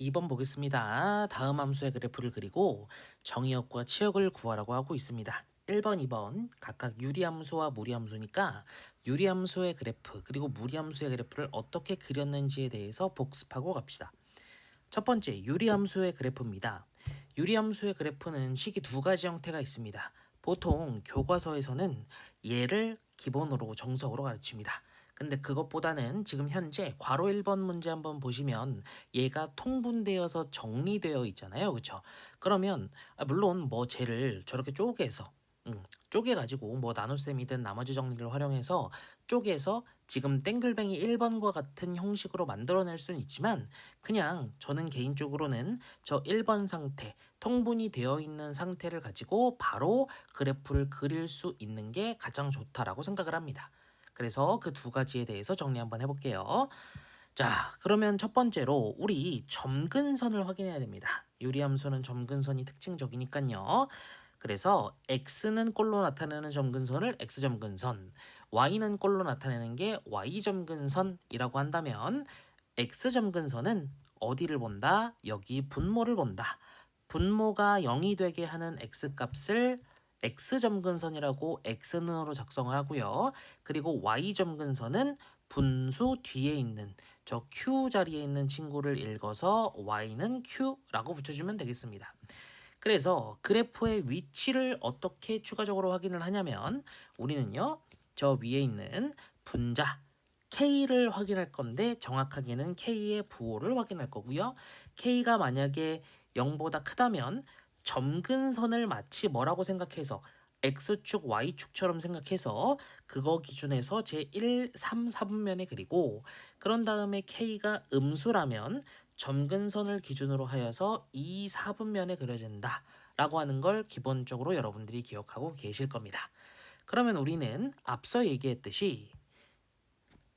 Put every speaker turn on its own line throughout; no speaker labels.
2번 보겠습니다. 다음 함수의 그래프를 그리고 정의역과 치역을 구하라고 하고 있습니다. 1번, 2번 각각 유리함수와 무리함수니까 유리함수의 그래프 그리고 무리함수의 그래프를 어떻게 그렸는지에 대해서 복습하고 갑시다. 첫 번째 유리함수의 그래프입니다. 유리함수의 그래프는 식이 두 가지 형태가 있습니다. 보통 교과서에서는 얘를 기본으로 정석으로 가르칩니다. 근데 그것보다는 지금 현재 괄호 1번 문제 한번 보시면 얘가 통분되어서 정리되어 있잖아요. 그렇죠? 그러면 아, 물론 뭐 쟤를 저렇게 쪼개서 음, 쪼개가지고 뭐 나눗셈이든 나머지 정리를 활용해서 쪼개서 지금 땡글뱅이 1번과 같은 형식으로 만들어낼 수는 있지만 그냥 저는 개인적으로는 저 1번 상태 통분이 되어 있는 상태를 가지고 바로 그래프를 그릴 수 있는 게 가장 좋다라고 생각을 합니다. 그래서 그 두 가지에 대해서 정리 한번 해볼게요. 자, 그러면 첫 번째로 우리 점근선을 확인해야 됩니다. 유리함수는 점근선이 특징적이니까요. 그래서 x는 꼴로 나타내는 점근선을 x점근선, y는 꼴로 나타내는 게 y점근선이라고 한다면 x점근선은 어디를 본다? 여기 분모를 본다. 분모가 0이 되게 하는 x값을 x점근선이라고 x는으로 작성을 하고요. 그리고 y점근선은 분수 뒤에 있는 저 q 자리에 있는 친구를 읽어서 y는 q라고 붙여주면 되겠습니다. 그래서 그래프의 위치를 어떻게 추가적으로 확인을 하냐면 우리는요 저 위에 있는 분자 K를 확인할 건데 정확하게는 K의 부호를 확인할 거고요. K가 만약에 0보다 크다면 점근선을 마치 뭐라고 생각해서 X축, Y축처럼 생각해서 그거 기준에서 제 1, 3, 4분면에 그리고 그런 다음에 K가 음수라면 점근선을 기준으로 하여서 2, 4분면에 그려진다 라고 하는 걸 기본적으로 여러분들이 기억하고 계실 겁니다. 그러면 우리는 앞서 얘기했듯이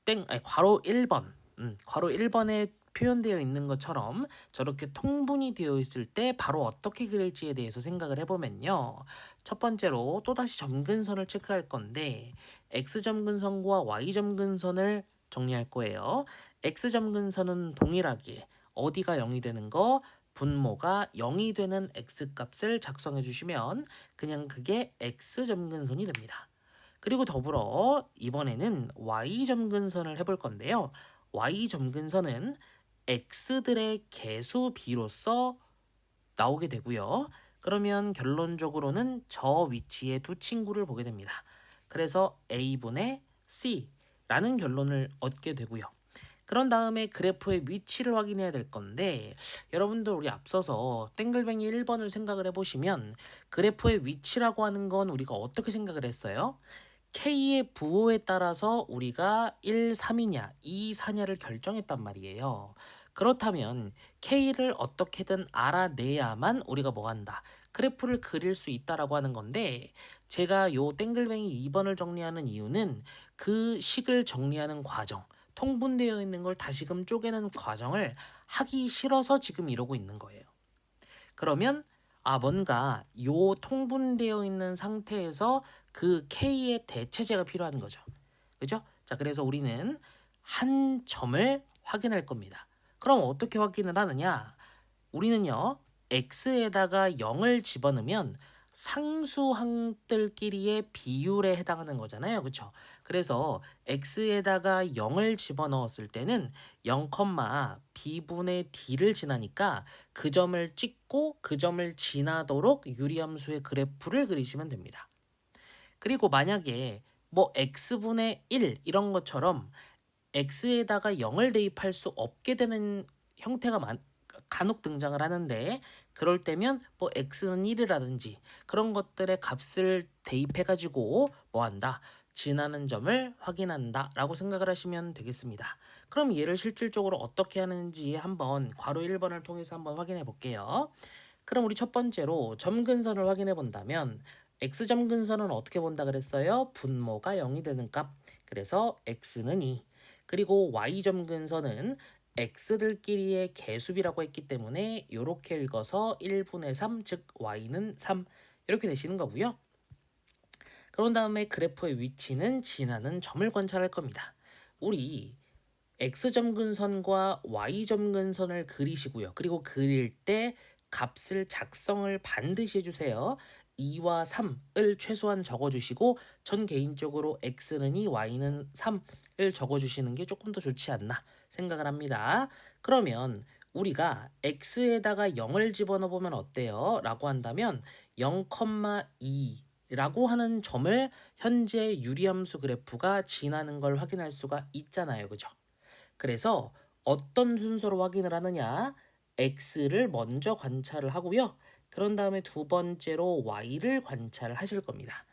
땡, 아니, 괄호 1번, 음, 괄호 1번에 표현되어 있는 것처럼 저렇게 통분이 되어 있을 때 바로 어떻게 그릴지에 대해서 생각을 해보면요. 첫 번째로 또다시 점근선을 체크할 건데 X점근선과 Y점근선을 정리할 거예요. X점근선은 동일하게 어디가 0이 되는 거 분모가 0이 되는 x값을 작성해 주시면 그냥 그게 x점근선이 됩니다. 그리고 더불어 이번에는 y점근선을 해볼 건데요. y점근선은 x들의 개수 비로서 나오게 되고요. 그러면 결론적으로는 저 위치에 두 친구를 보게 됩니다. 그래서 a분의 c라는 결론을 얻게 되고요. 그런 다음에 그래프의 위치를 확인해야 될 건데 여러분들 우리 앞서서 땡글뱅이 1번을 생각을 해보시면 그래프의 위치라고 하는 건 우리가 어떻게 생각을 했어요? K의 부호에 따라서 우리가 1, 3이냐, 2, 4냐를 결정했단 말이에요. 그렇다면 K를 어떻게든 알아내야만 우리가 뭐 한다. 그래프를 그릴 수 있다라고 하는 건데 제가 요 땡글뱅이 2번을 정리하는 이유는 그 식을 정리하는 과정 통분되어 있는 걸 다시금 쪼개는 과정을 하기 싫어서 지금 이러고 있는 거예요. 그러면 아 뭔가 요 통분되어 있는 상태에서 그 K의 대체제가 필요한 거죠. 그죠? 자 그래서 우리는 한 점을 확인할 겁니다. 그럼 어떻게 확인을 하느냐? 우리는요 x에다가 0을 집어넣으면 상수항들끼리의 비율에 해당하는 거잖아요. 그렇죠? 그래서 x에다가 0을 집어넣었을 때는 0, b분의 d를 지나니까 그 점을 찍고 그 점을 지나도록 유리함수의 그래프를 그리시면 됩니다. 그리고 만약에 뭐 x분의 1 이런 것처럼 x에다가 0을 대입할 수 없게 되는 형태가 많, 간혹 등장을 하는데 그럴 때면 뭐 x는 1이라든지 그런 것들의 값을 대입해 가지고 뭐 한다 지나는 점을 확인한다 라고 생각을 하시면 되겠습니다. 그럼 얘를 실질적으로 어떻게 하는지 한번 괄호 1번을 통해서 한번 확인해 볼게요. 그럼 우리 첫 번째로 점근선을 확인해 본다면 x점 근선은 어떻게 본다 그랬어요? 분모가 0이 되는 값. 그래서 x는 2 그리고 y점 근선은 x들끼리의 개수비라고 했기 때문에 이렇게 읽어서 1분의 3, 즉 y는 3 이렇게 되시는 거고요. 그런 다음에 그래프의 위치는 지나는 점을 관찰할 겁니다. 우리 x점 근선과 y점 근선을 그리시고요. 그리고 그릴 때 값을 작성을 반드시 해주세요. 2와 3을 최소한 적어주시고 전 개인적으로 x는 2, y는 3을 적어주시는 게 조금 더 좋지 않나 생각을 합니다. 그러면 우리가 x에다가 0을 집어넣어 보면 어때요? 라고 한다면 0,2 라고 하는 점을 현재 유리함수 그래프가 지나는 걸 확인할 수가 있잖아요. 그죠? 그래서 어떤 순서로 확인을 하느냐? x를 먼저 관찰을 하고요. 그런 다음에 두 번째로 y를 관찰을 하실 겁니다.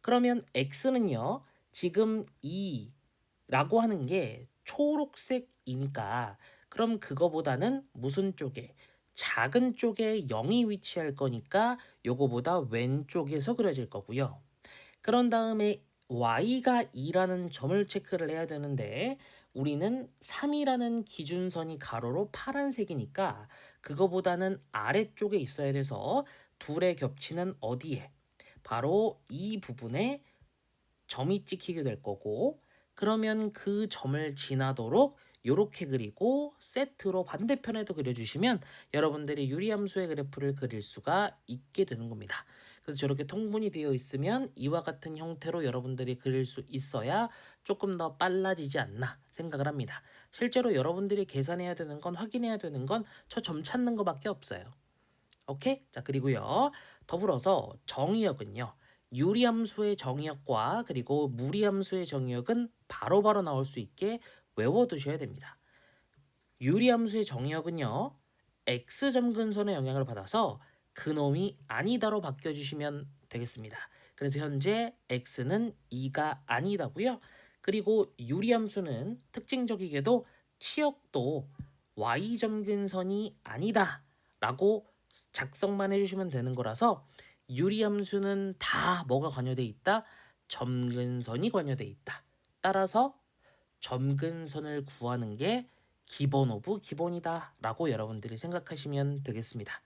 그러면 x는요. 지금 2라고 하는 게 초록색 이니까 그럼 그거보다는 무슨 쪽에 작은 쪽에 0이 위치할 거니까 요거보다 왼쪽에서 그려질 거고요. 그런 다음에 y가 2라는 점을 체크를 해야 되는데 우리는 3이라는 기준선이 가로로 파란색이니까 그거보다는 아래쪽에 있어야 돼서 둘의 겹치는 어디에? 바로 이 부분에 점이 찍히게 될 거고 그러면 그 점을 지나도록 요렇게 그리고 세트로 반대편에도 그려주시면 여러분들이 유리함수의 그래프를 그릴 수가 있게 되는 겁니다. 그래서 저렇게 통분이 되어 있으면 이와 같은 형태로 여러분들이 그릴 수 있어야 조금 더 빨라지지 않나 생각을 합니다. 실제로 여러분들이 계산해야 되는 건 확인해야 되는 건 저 점 찾는 거밖에 없어요. 오케이? 자 그리고요 더불어서 정의역은요 유리함수의 정의역과 그리고 무리함수의 정의역은 바로바로 나올 수 있게 외워두셔야 됩니다. 유리함수의 정의역은요 x점 근선의 영향을 받아서 그놈이 아니다로 바뀌어주시면 되겠습니다. 그래서 현재 x는 2가 아니다고요. 그리고 유리함수는 특징적이게도 치역도 y점 근선이 아니다 라고 작성만 해주시면 되는 거라서 유리함수는 다 뭐가 관여돼 있다? 점근선이 관여돼 있다. 따라서 점근선을 구하는 게 기본 오브 기본이다 라고 여러분들이 생각하시면 되겠습니다.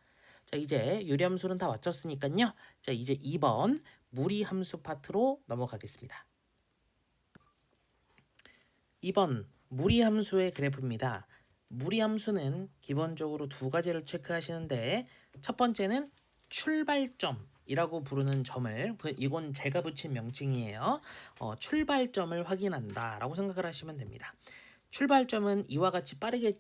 자 이제 유리함수는 다 맞췄으니까요. 자 이제 2번 무리함수 파트로 넘어가겠습니다. 2번 무리함수의 그래프입니다. 무리함수는 기본적으로 두 가지를 체크하시는데 첫 번째는 출발점 이라고 부르는 점을 그 이건 제가 붙인 명칭이에요. 어, 출발점을 확인한다 라고 생각을 하시면 됩니다. 출발점은 이와 같이 빠르게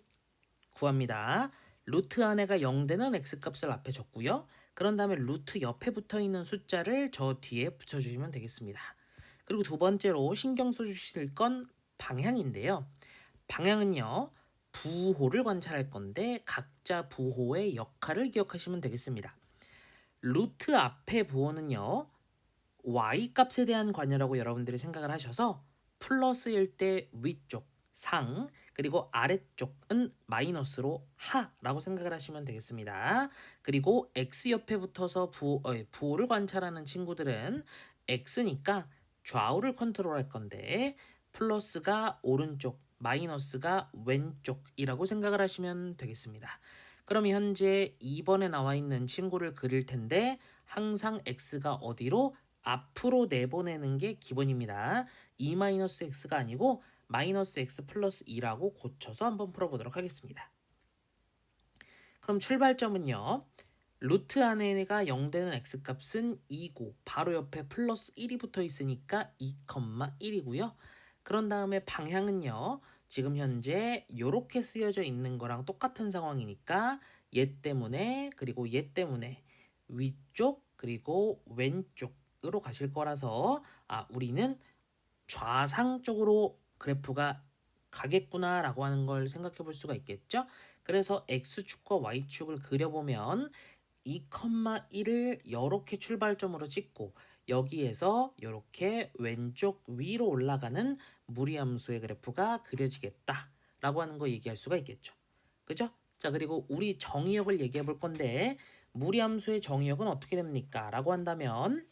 구합니다. 루트 안에가 0되는 x값을 앞에 적고요. 그런 다음에 루트 옆에 붙어 있는 숫자를 저 뒤에 붙여주시면 되겠습니다. 그리고 두 번째로 신경 써주실 건 방향인데요. 방향은요. 부호를 관찰할 건데 각자 부호의 역할을 기억하시면 되겠습니다. 루트 앞에 부호는요. y 값에 대한 관여라고 여러분들이 생각을 하셔서 플러스일 때 위쪽 상 그리고 아래쪽은 마이너스로 하라고 생각을 하시면 되겠습니다. 그리고 x 옆에 붙어서 부, 어, 부호를 관찰하는 친구들은 x니까 좌우를 컨트롤할 건데 플러스가 오른쪽 마이너스가 왼쪽이라고 생각을 하시면 되겠습니다. 그럼 현재 2번에 나와 있는 친구를 그릴 텐데 항상 x가 어디로 앞으로 내보내는 게 기본입니다. 2-x가 아니고 마이너스 x 플러스 2라고 고쳐서 한번 풀어보도록 하겠습니다. 그럼 출발점은요. 루트 안에가 0되는 x값은 2고 바로 옆에 플러스 1이 붙어 있으니까 2,1이고요. 그런 다음에 방향은요. 지금 현재 이렇게 쓰여져 있는 거랑 똑같은 상황이니까 얘 때문에 그리고 얘 때문에 위쪽 그리고 왼쪽으로 가실 거라서 아 우리는 좌상 쪽으로 그래프가 가겠구나 라고 하는 걸 생각해 볼 수가 있겠죠. 그래서 x축과 y축을 그려보면 2,1을 이렇게 출발점으로 찍고 여기에서 이렇게 왼쪽 위로 올라가는 무리함수의 그래프가 그려지겠다 라고 하는 거 얘기할 수가 있겠죠. 그죠? 자 그리고 우리 정의역을 얘기해 볼 건데 무리함수의 정의역은 어떻게 됩니까? 라고 한다면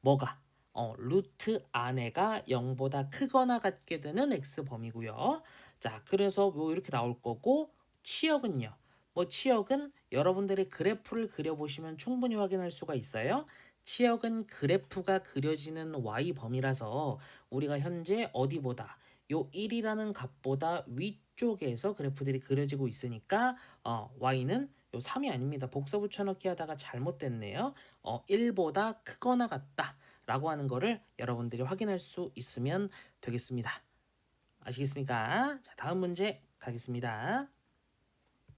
뭐가? 어, 루트 안에가 0보다 크거나 같게 되는 x 범위고요. 자, 그래서 뭐 이렇게 나올 거고 치역은요. 뭐 치역은 여러분들이 그래프를 그려보시면 충분히 확인할 수가 있어요. 치역은 그래프가 그려지는 y 범위라서 우리가 현재 어디보다 요 1이라는 값보다 위쪽에서 그래프들이 그려지고 있으니까 어, y는 요 3이 아닙니다. 복사 붙여넣기 하다가 잘못됐네요. 어, 1보다 크거나 같다 라고 하는 거를 여러분들이 확인할 수 있으면 되겠습니다. 아시겠습니까? 자, 다음 문제 가겠습니다.